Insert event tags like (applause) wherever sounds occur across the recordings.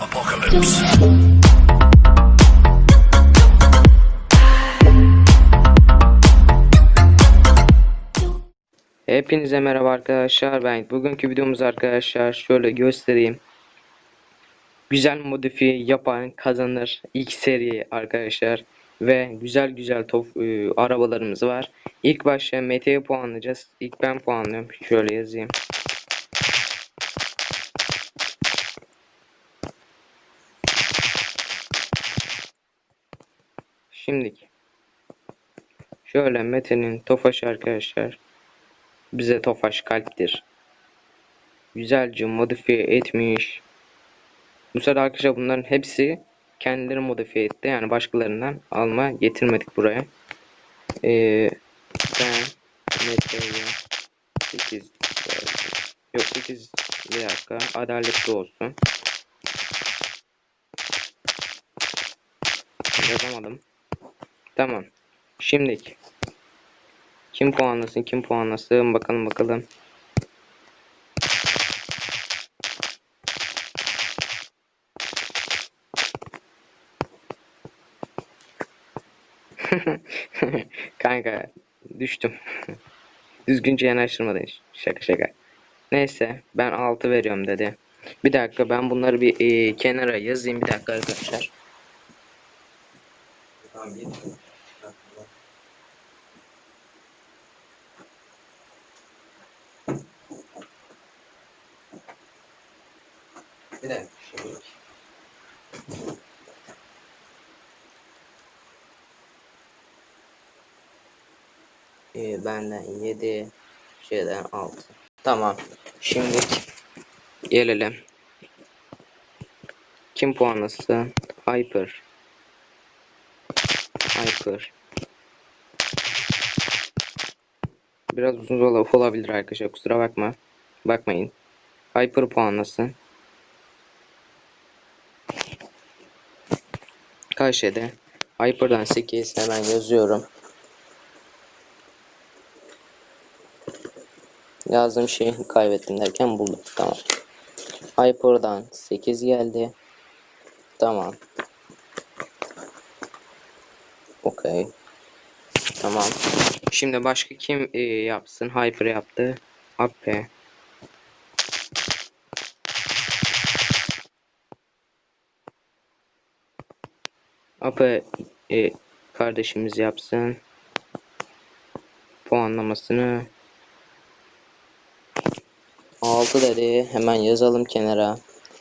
Apocalypse. Hepinize merhaba arkadaşlar. Ben bugünkü videomuz arkadaşlar şöyle göstereyim. Güzel modifiye yapan kazanır ilk seri arkadaşlar. Ve güzel güzel top, e, arabalarımız var. İlk başta Mete'yi puanlayacağız İlk ben puanlıyorum şöyle yazayım Şimdiki Şöyle Mete'nin Tofaş arkadaşlar bize Tofaş kalptir. Güzelce modifiye etmiş. Bu sefer arkadaşlar bunların hepsi kendileri modifiye etti. Yani başkalarından alma getirmedik buraya. Ee, ben Mete'ye 8 Yok 8 bir dakika. Adaletli olsun. Yazamadım. Tamam. Şimdiki. Kim puanlasın kim puanlasın bakalım bakalım. (laughs) Kanka düştüm. (laughs) Düzgünce yanaştırmadın. Şaka şaka. Neyse ben 6 veriyorum dedi. Bir dakika ben bunları bir e, kenara yazayım bir dakika arkadaşlar. Bir Ee, benden 7 şeyden 6 tamam. Şimdi gelelim. Kim puanlasın Hyper. Hyper. Biraz uzun ol- olabilir arkadaşlar kusura bakma. Bakmayın. Hyper puanlasın kaç yedi? Hyper'dan 8 hemen yazıyorum Yazdığım şeyi kaybettim derken buldum. Tamam. Hyper'dan 8 geldi. Tamam. Okey. Tamam. Şimdi başka kim e, yapsın? Hyper yaptı. Ape. Ape e, kardeşimiz yapsın. Puanlamasını 6 dedi. Hemen yazalım kenara.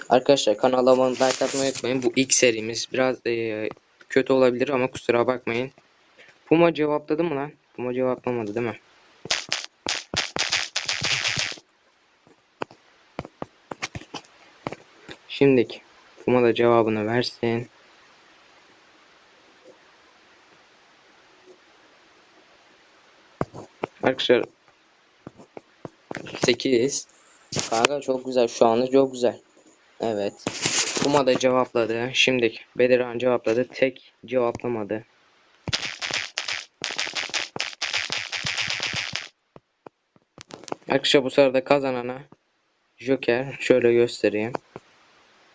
Arkadaşlar kanalıma like atmayı unutmayın. Bu ilk serimiz. Biraz e, kötü olabilir ama kusura bakmayın. Puma cevapladı mı lan? Puma cevaplamadı değil mi? Şimdiki Puma da cevabını versin. Arkadaşlar 8 Kanka çok güzel şu anda çok güzel. Evet. Puma da cevapladı. Şimdi Bedirhan cevapladı. Tek cevaplamadı. Arkadaşlar bu sırada kazanana Joker şöyle göstereyim.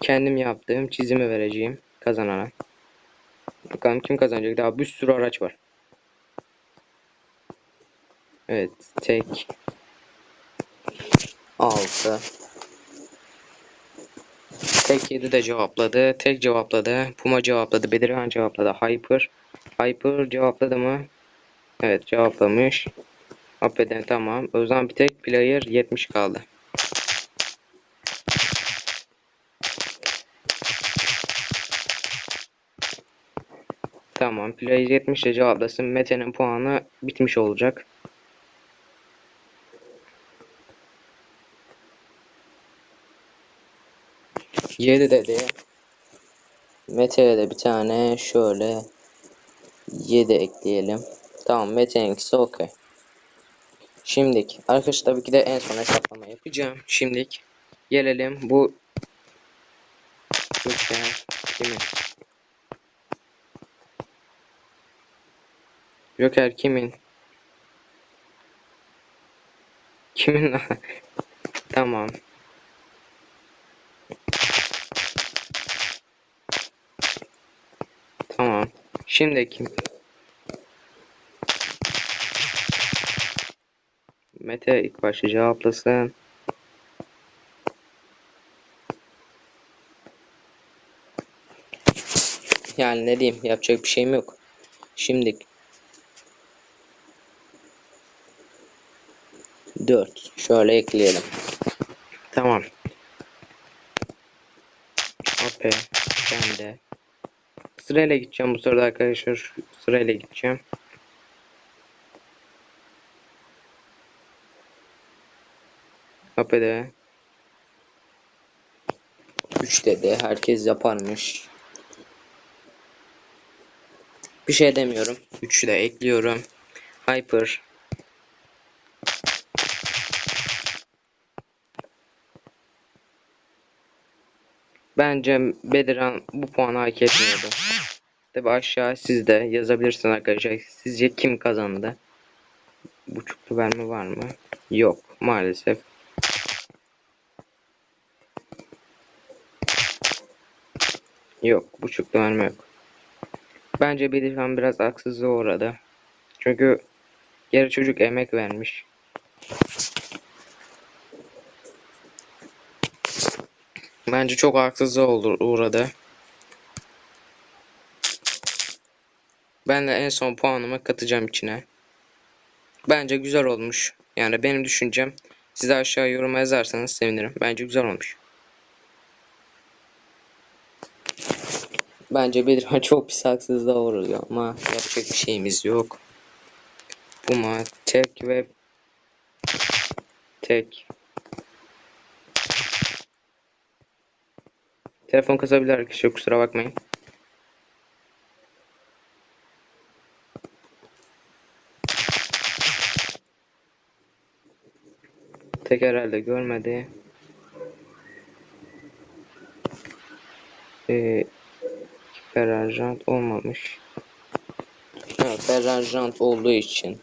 Kendim yaptığım çizimi vereceğim kazanana. Bakalım kim kazanacak. Daha bir sürü araç var. Evet. Tek 6 Tek 7 de cevapladı. Tek cevapladı. Puma cevapladı. Bedirhan cevapladı. Hyper. Hyper cevapladı mı? Evet cevaplamış. Affedin tamam. O zaman bir tek player 70 kaldı. Tamam. Player 70 de cevaplasın. Mete'nin puanı bitmiş olacak. Yedi dedi. Mete'ye de bir tane şöyle 7 ekleyelim. Tamam Mete'ninkisi okey. Şimdik arkadaşlar tabii ki de en son hesaplama yapacağım. Şimdik gelelim bu Joker kimin? Joker kimin? Kimin (laughs) tamam. Şimdi kim? Mete ilk başta cevaplasın. Yani ne diyeyim yapacak bir şeyim yok. Şimdi 4 şöyle ekleyelim. Tamam. Okey. Ben de. Sırayla gideceğim bu sırada arkadaşlar. Sırayla gideceğim. Kapıda. 3 dedi. Herkes yaparmış. Bir şey demiyorum. 3'ü de ekliyorum. Hyper. Bence Bedirhan bu puanı hak etmiyordu. Tabi aşağı siz de yazabilirsiniz arkadaşlar. Sizce kim kazandı? Buçuklu verme var mı? Yok maalesef. Yok buçuklu verme yok. Bence Bedirhan biraz haksızlığa uğradı. Çünkü yarı çocuk emek vermiş. Bence çok haksızlığa olur, uğradı. Ben de en son puanımı katacağım içine. Bence güzel olmuş. Yani benim düşüncem. Siz de aşağı yoruma yazarsanız sevinirim. Bence güzel olmuş. Bence Bedirhan (laughs) çok pis haksızlığa uğruyor ama yapacak bir şeyimiz yok. Puma tek ve tek. Telefon kasabilir arkadaşlar kusura bakmayın. Tek herhalde görmedi. Ee, Ferrarjant olmamış. Evet Ferrarjant olduğu için.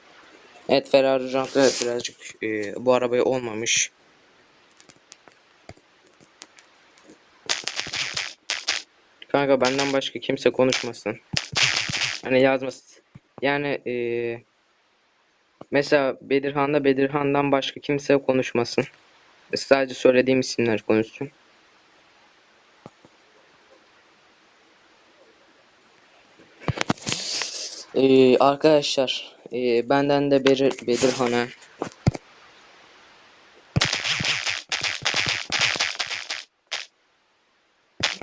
Evet Ferrarjant evet birazcık e, bu arabaya olmamış. Kanka benden başka kimse konuşmasın. Hani yazmasın. Yani eee mesela Bedirhan'da Bedirhan'dan başka kimse konuşmasın. Sadece söylediğim isimler konuşsun. Eee arkadaşlar eee benden de Bedir, Bedirhan'a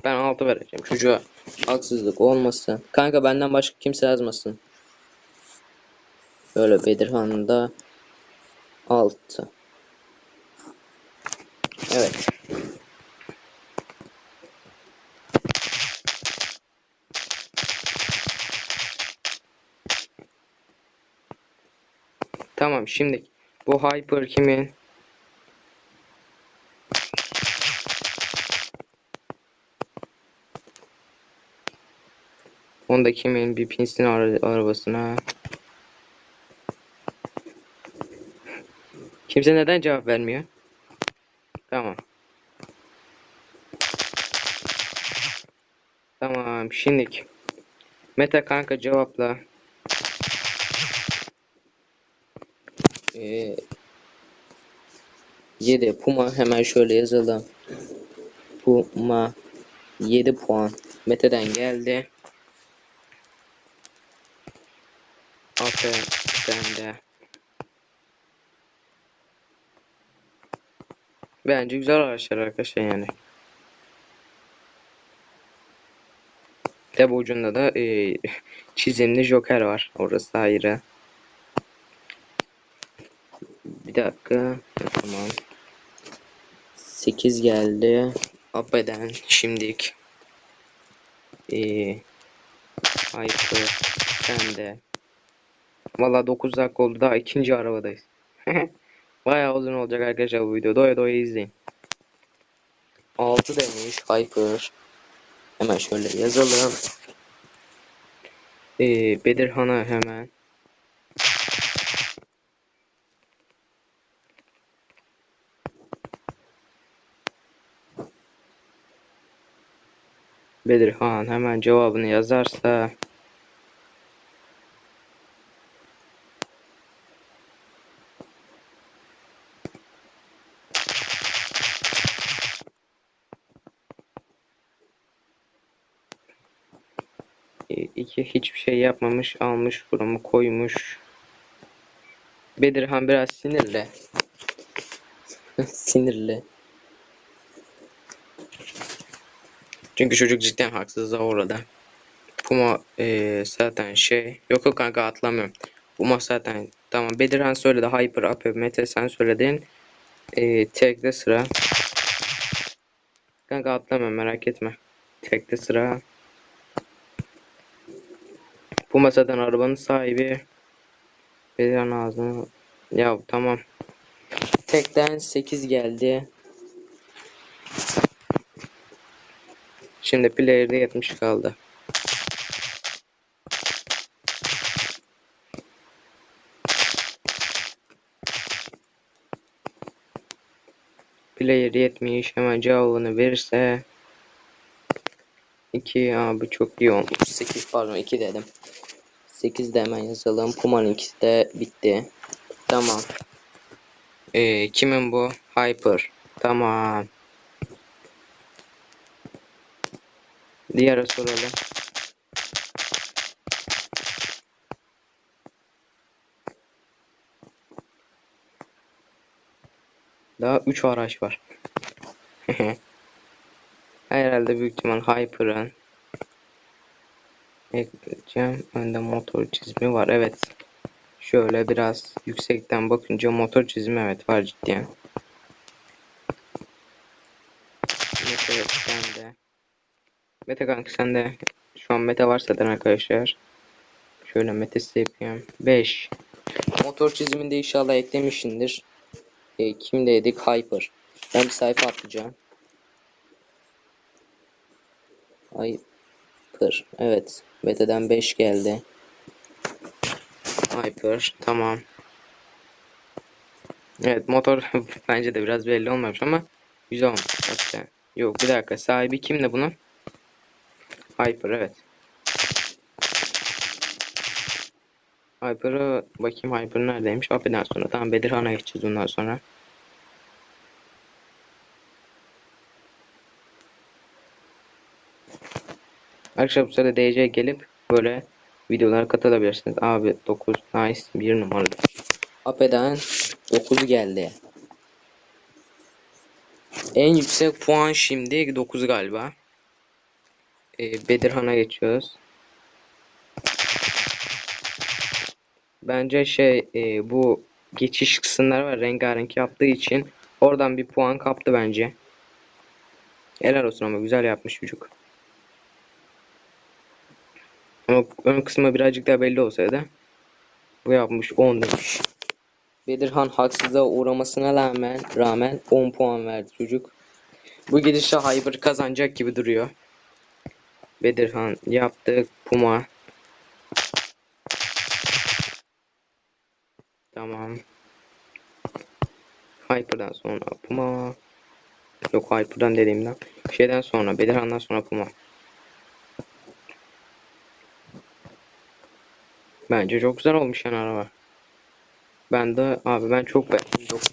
Ben 6 vereceğim. Çocuğa haksızlık olmasın. Kanka benden başka kimse yazmasın. Böyle Bedirhan'ın da 6. Evet. Tamam şimdi bu Hyper kimin? Onda kimin bir pinsin ara arabasına. Kimse neden cevap vermiyor? Tamam. Tamam şimdilik. Meta kanka cevapla. Ee, 7 Puma hemen şöyle yazalım. Puma 7 puan. Mete'den geldi. Aferin sende. Bence güzel araçlar arkadaşlar yani. Tabi ucunda da e, çizimli Joker var. Orası ayrı. Bir dakika. Tamam. 8 geldi. Abeden şimdilik. Ee, Hyper sende. Valla 9 dakika oldu daha ikinci arabadayız. (laughs) Bayağı uzun olacak arkadaşlar bu video. Doya doya izleyin. 6 demiş Hyper. Hemen şöyle yazalım. Ee, Bedirhan'a hemen. Bedirhan hemen cevabını yazarsa iki hiçbir şey yapmamış almış buramı koymuş. Bedirhan biraz sinirli. (laughs) sinirli. Çünkü çocuk cidden haksızlığa uğradı. Puma eee, zaten şey yok yok kanka atlamıyorum. Puma zaten tamam Bedirhan söyledi Hyper Ape Mete sen söyledin. Eee tekte sıra. Kanka atlamıyorum merak etme. Tekte sıra. Puma zaten arabanın sahibi. Bedirhan ağzını. Ya tamam. Tekten 8 geldi. Şimdi player'de 70 kaldı. Player 70 hemen cevabını verirse 2 abi çok iyi olmuş. 8 pardon 2 dedim. 8 de hemen yazalım. Puma'nın ikisi de bitti. Tamam. Ee, kimin bu? Hyper. Tamam. Diğer soralım. Daha 3 araç var. (laughs) Herhalde büyük ihtimal Hyper'ın ekleyeceğim. Önde motor çizimi var. Evet. Şöyle biraz yüksekten bakınca motor çizimi evet var cidden. Mete sen de. Mete kanka sen de. Şu an Mete var zaten arkadaşlar. Şöyle Mete size yapayım. 5. Motor çiziminde inşallah eklemişsindir. E, kimdeydik? Hyper. Ben bir sayfa atacağım. Hyper. Evet. Beta'dan 5 geldi. Hyper. Tamam. Evet motor (laughs) bence de biraz belli olmamış ama güzel olmuş. Hatta. Yok bir dakika sahibi kimdi bunun? Hyper evet. Hyper'ı bakayım Hyper neredeymiş? Api'den sonra. Tamam Bedirhan'a geçeceğiz ondan sonra. Arkadaşlar bu sırada gelip böyle videolara katılabilirsiniz. Abi 9 nice bir numaralı. Ape'den 9 geldi. En yüksek puan şimdi 9 galiba. Ee, Bedirhan'a geçiyoruz. Bence şey e, bu geçiş kısımları var rengarenk yaptığı için oradan bir puan kaptı bence. Helal olsun ama güzel yapmış çocuk. Ama ön kısmı birazcık daha belli olsaydı bu yapmış 10 demiş. Bedirhan haksızlığa uğramasına rağmen rağmen 10 puan verdi çocuk. Bu gidişle Hyper kazanacak gibi duruyor. Bedirhan yaptı. Puma. Tamam. Hyper'dan sonra Puma. Yok Hyper'dan dediğimden. Şeyden sonra Bedirhan'dan sonra Puma. Bence çok güzel olmuş yani araba. Ben de abi ben çok beğendim. 9.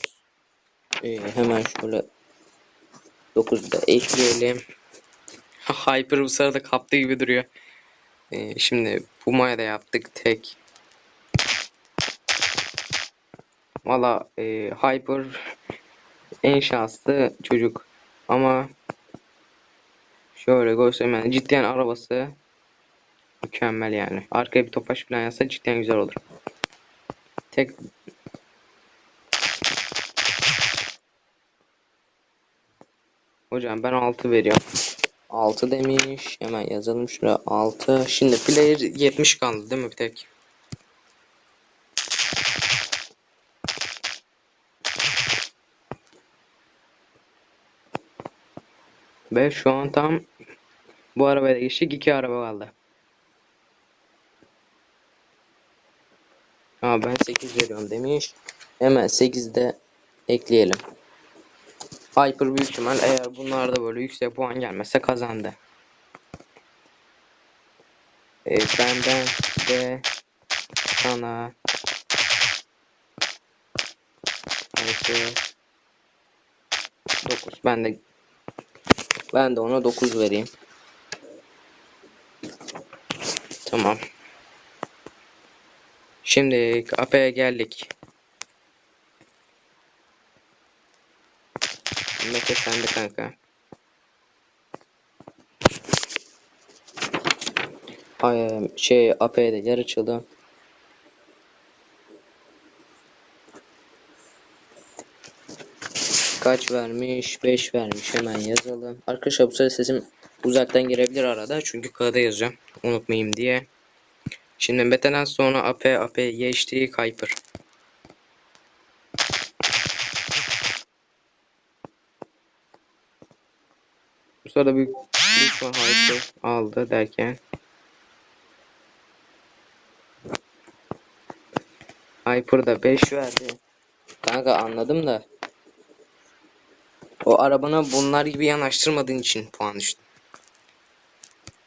Ee, hemen şöyle 9'da ekleyelim. (laughs) Hyper bu sırada kaptı gibi duruyor. Ee, şimdi Puma'ya da yaptık tek. Valla e, Hyper en şanslı çocuk. Ama şöyle göstereyim cidden arabası mükemmel yani. Arkaya bir topaş falan yazsa cidden güzel olur. Tek Hocam ben 6 veriyorum. 6 demiş. Hemen yazalım şuraya 6. Şimdi player 70 kaldı değil mi bir tek? Ve şu an tam bu arabaya geçtik. iki araba kaldı. Aa ben 8 veriyorum demiş. Hemen 8'de ekleyelim. Hyper büyük ihtimal eğer bunlarda böyle yüksek puan gelmezse kazandı. Ee, benden de sana Hyper 9 ben de ben de ona 9 vereyim. Tamam. Şimdi AP'ye geldik. Mete sende kanka. Ay, şey AP'de yer açıldı. Kaç vermiş? 5 vermiş. Hemen yazalım. Arkadaşlar bu sırada sesim uzaktan girebilir arada. Çünkü kağıda yazacağım. Unutmayayım diye. Şimdi Mete'den sonra AP, AP, geçti Hyper. Bu sırada bir lütfen Hyper aldı derken. Hyper da 5 verdi. Kanka anladım da. O arabana bunlar gibi yanaştırmadığın için puan düştü.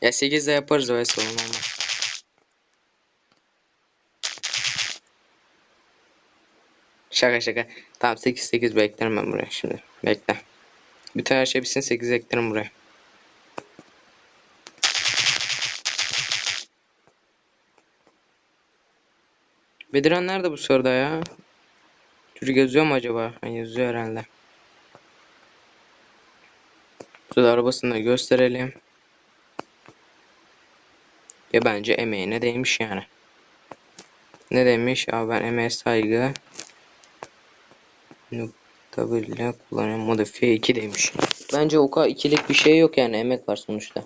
Ya 8 de yaparız sorun olmaz. Şaka şaka. Tamam 8 8 beklerim ben buraya şimdi. Bekle. Bütün her şey bitsin 8 eklerim buraya. Bediran nerede bu sırada ya? Çocuk yazıyor mu acaba? Ha, yazıyor herhalde. Şurada arabasını da gösterelim. Ya bence emeğine değmiş yani. Ne demiş? Abi ben emeğe saygı nokta kullanıyorum modifiye 2 demiş. Bence o kadar ikilik bir şey yok yani emek var sonuçta.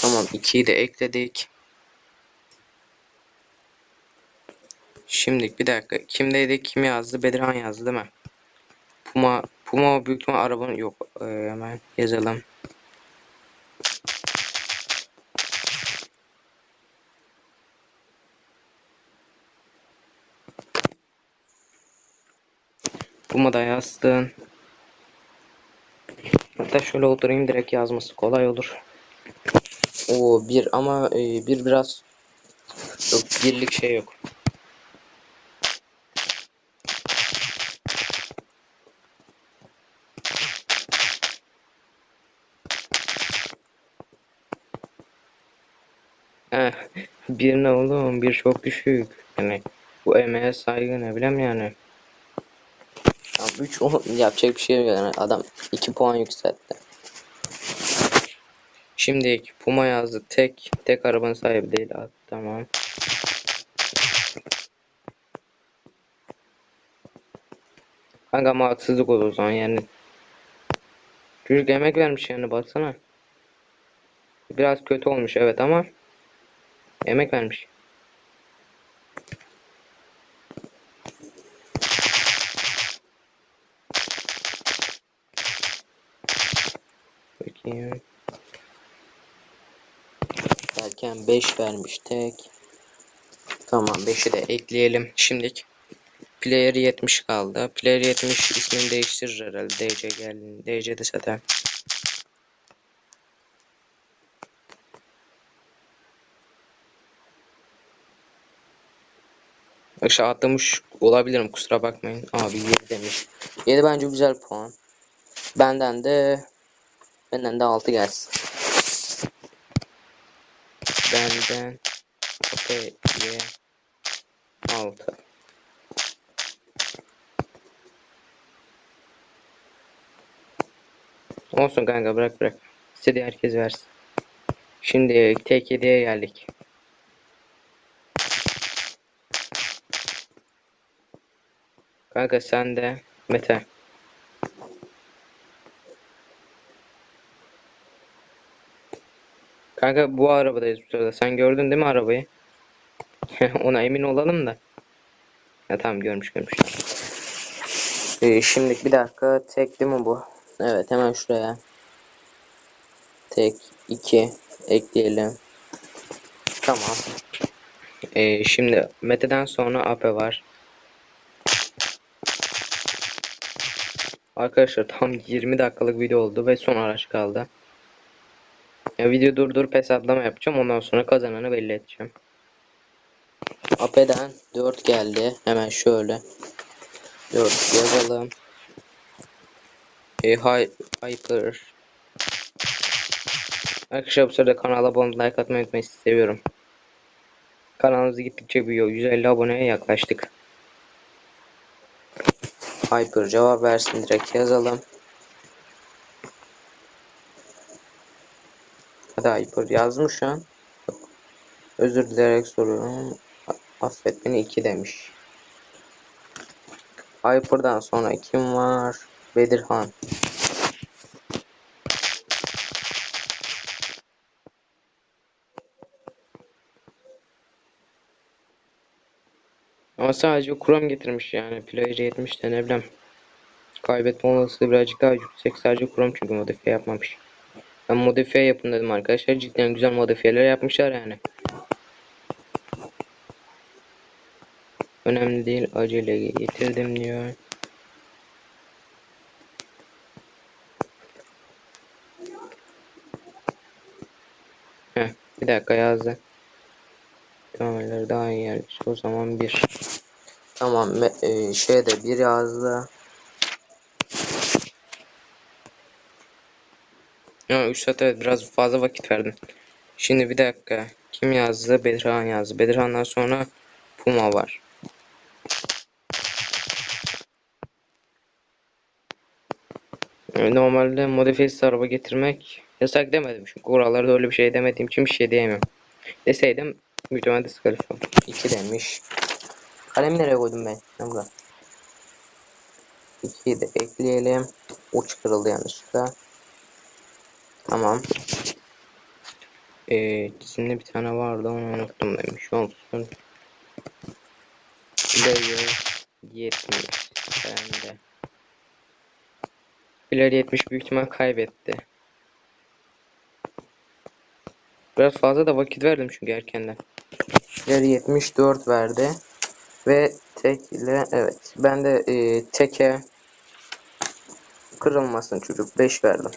Tamam 2'yi de ekledik. Şimdi bir dakika. Kimdeydi? Kim yazdı? Bedirhan yazdı değil mi? Puma Puma büyük ihtimal arabanın yok. Ee, hemen yazalım. Puma da yazdın. Hatta şöyle oturayım direkt yazması kolay olur. O bir ama e, bir biraz yok birlik şey yok. Heh, bir ne oğlum bir çok düşük. Yani bu emeğe saygı ne bileyim yani. Ya 3 yapacak bir şey yok yani adam 2 puan yükseltti. Şimdi Puma yazdı tek tek arabanın sahibi değil abi tamam. Kanka ama haksızlık olur o zaman yani. Çocuk emek vermiş yani baksana. Biraz kötü olmuş evet ama emek vermiş. Bakayım. Derken 5 vermiş tek. Tamam 5'i de ekleyelim. Şimdilik player 70 kaldı. Player 70 ismini değiştirir herhalde. DC geldi. DC'de zaten. Aşağı atlamış olabilirim kusura bakmayın. Abi 7 demiş. 7 bence güzel puan. Benden de benden de 6 gelsin. Benden Okey 6 Olsun kanka bırak bırak. İstediği herkes versin. Şimdi tek hediye geldik. Kanka sen de Mete. Kanka bu arabadayız bu sırada. Sen gördün değil mi arabayı? (laughs) Ona emin olalım da. Ya tamam görmüş görmüş. Ee, şimdi bir dakika tek değil mi bu? Evet hemen şuraya. Tek 2 ekleyelim. Tamam. Ee, şimdi Mete'den sonra AP var. Arkadaşlar tam 20 dakikalık video oldu ve son araç kaldı. Ya video durdurup hesaplama yapacağım. Ondan sonra kazananı belli edeceğim. AP'den 4 geldi. Hemen şöyle. 4 yazalım. E, hi, hyper. Arkadaşlar bu sırada kanala abone like atmayı unutmayın. Sizi seviyorum. Kanalımız gittikçe büyüyor. 150 aboneye yaklaştık. Hyper cevap versin direkt yazalım. Hyper yazmış an. Yok. Özür dileyerek soruyorum. Affet beni 2 demiş. Hyper'dan sonra kim var? Bedirhan. Ama sadece Chrome getirmiş yani. Player 70 de ne bileyim. Kaybetme olasılığı birazcık daha yüksek. Sadece Chrome çünkü modifiye yapmamış. Ben modifiye yapın dedim arkadaşlar. Cidden güzel modifiyeler yapmışlar yani. Önemli değil. Acele getirdim diyor. Heh, bir dakika yazdı. Temeller daha iyi yerleşir. O zaman bir. Tamam e, şeyde bir yazdı. Ya 3 saat evet biraz fazla vakit verdim. Şimdi bir dakika. Kim yazdı? Bedirhan yazdı. Bedirhan'dan sonra Puma var. Normalde modifiyesiz araba getirmek yasak demedim. Çünkü kurallarda öyle bir şey demediğim için bir şey diyemem. Deseydim muhtemelen diskalifiye. 2 demiş. Kalemi nereye koydum ben? Burada. 2'yi de ekleyelim. Uç kırıldı yanlışlıkla. Tamam. Ee, çizimde bir tane vardı onu unuttum demiş. Olsun. Player 70 bende. Player 70 büyük ihtimal kaybetti. Biraz fazla da vakit verdim çünkü erkenden. Player 74 verdi. Ve tek ile evet. Ben de e, teke kırılmasın çocuk 5 verdim.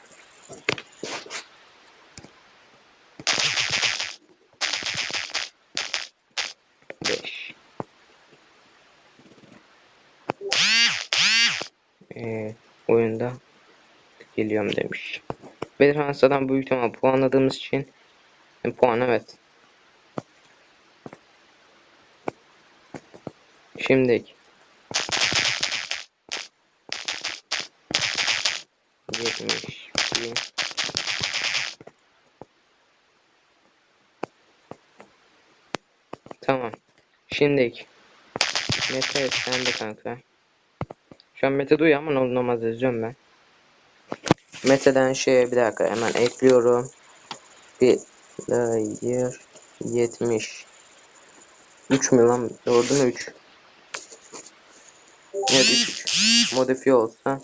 Beş. Ee, oyunda geliyorum demiş. Bedirhan Asa'dan büyük ihtimal puanladığımız için e, puan evet. Şimdi yetmiş. Tamam. Şimdi Mete sen de kanka. Şu Mete duyuyor ama namaz yazıyorum ben. Mete'den şeye bir dakika hemen ekliyorum. Bir player 70 3 mü lan? Doğru mu 3? Evet 3 Modifiye olsa.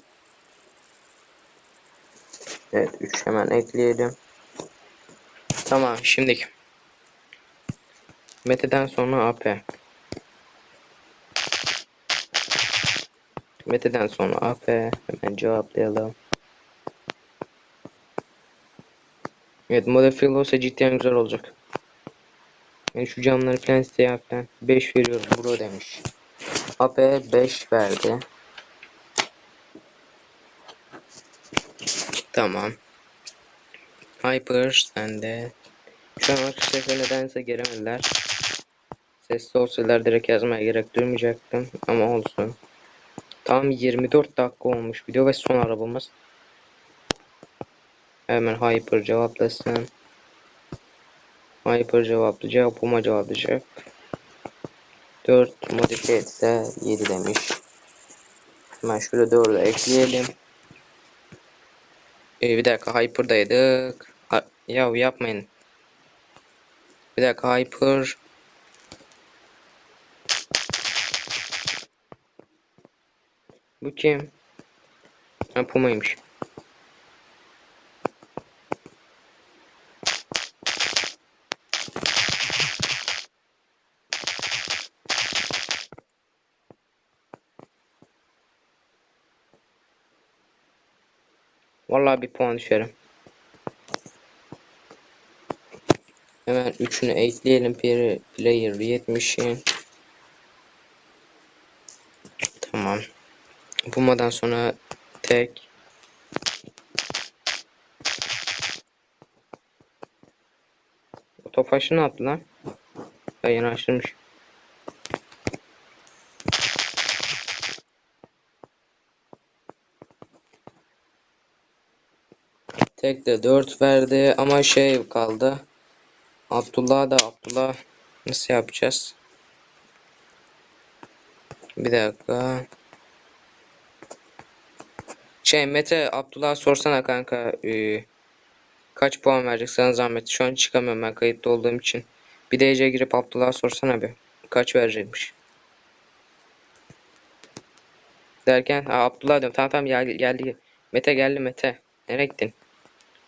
Evet 3 hemen ekleyelim. Tamam şimdi Mete'den sonra AP. Mete'den sonra AP hemen cevaplayalım. Evet modifiye olsa cidden güzel olacak. Yani şu camları falan siyah falan 5 veriyorum bro demiş. AP 5 verdi. Tamam. Hyper sende. Şu an arkadaşlar nedense gelemediler. Sesli olsalar direkt yazmaya gerek duymayacaktım ama olsun. Tam 24 dakika olmuş video ve son arabamız. Hemen Hyper cevaplasın. Hyper cevaplayacak, Puma cevaplayacak. 4 modifiye etse 7 demiş. Hemen şöyle 4'ü ekleyelim. Ee, bir dakika Hyper'daydık. Ha, ya yapmayın. Bir dakika Hyper. Bu kim? Ha Puma'ymış. Vallahi bir puan düşerim. Hemen üçünü ekleyelim. Player 70'in. Puma'dan sonra tek Tofaş'ı ne yaptı lan? Ya yeni açtırmış. Tek de 4 verdi ama şey kaldı. Abdullah da Abdullah nasıl yapacağız? Bir dakika. Şey Mete Abdullah sorsana kanka. Ee, kaç puan verecek sana zahmet. Şu an çıkamıyorum ben kayıtlı olduğum için. Bir de Ece girip Abdullah'a sorsana bir. Kaç verecekmiş. Derken ha, Abdullah diyorum. Tamam tamam geldi, geldi. Mete geldi Mete. Nereye gittin?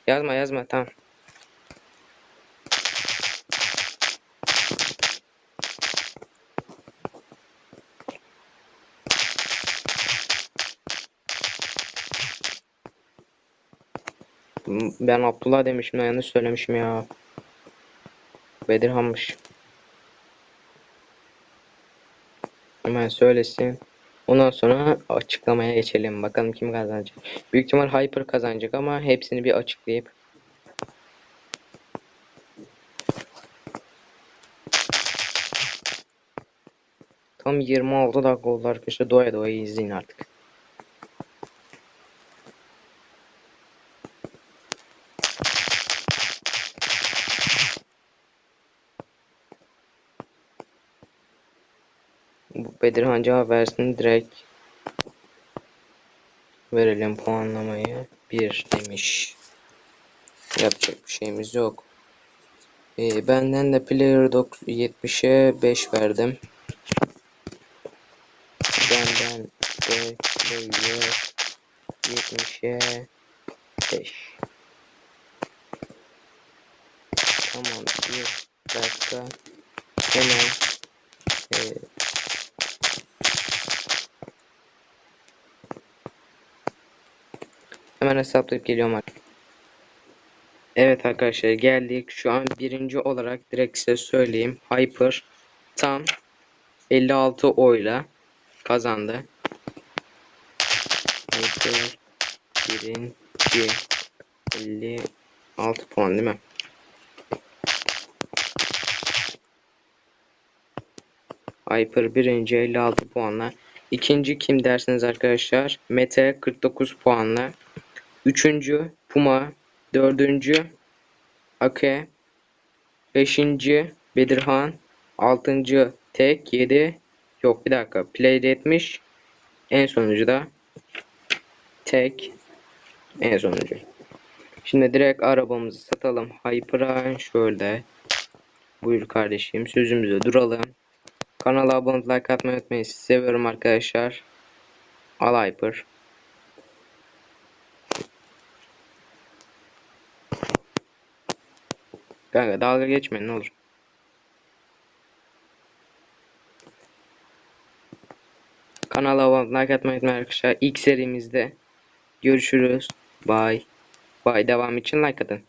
Yazma yazma tamam. Ben Abdullah demişim yanlış söylemişim ya. Bedirhan'mış. Hemen söylesin. Ondan sonra açıklamaya geçelim. Bakalım kim kazanacak. Büyük ihtimal Hyper kazanacak ama hepsini bir açıklayıp. Tam 26 dakika oldu arkadaşlar. Doya doya izleyin artık. Bu Bedirhan cevap versin direkt verelim puanlamayı. 1 demiş. Yapacak bir şeyimiz yok. Ee, benden de player 70'e 5 verdim. Benden de player 70'e 5. Tamam bir dakika. Hemen e, Hemen hesaplayıp geliyorum artık. Evet arkadaşlar geldik. Şu an birinci olarak direkt size söyleyeyim. Hyper tam 56 oyla kazandı. Hyper birinci 56 puan değil mi? Hyper birinci 56 puanla. İkinci kim dersiniz arkadaşlar? Mete 49 puanla. Üçüncü Puma. Dördüncü Ake. Beşinci Bedirhan. Altıncı Tek. Yedi. Yok bir dakika. Play etmiş. En sonuncu da Tek. En sonuncu. Şimdi direkt arabamızı satalım. Hyper'a şöyle. Buyur kardeşim. Sözümüze duralım. Kanala abone like atmayı unutmayın. Seviyorum arkadaşlar. Al Hyper. Kanka dalga geçmeyin ne olur. Kanala abone like atmayı unutmayın arkadaşlar. İlk serimizde görüşürüz. Bye. Bye. Devam için like atın.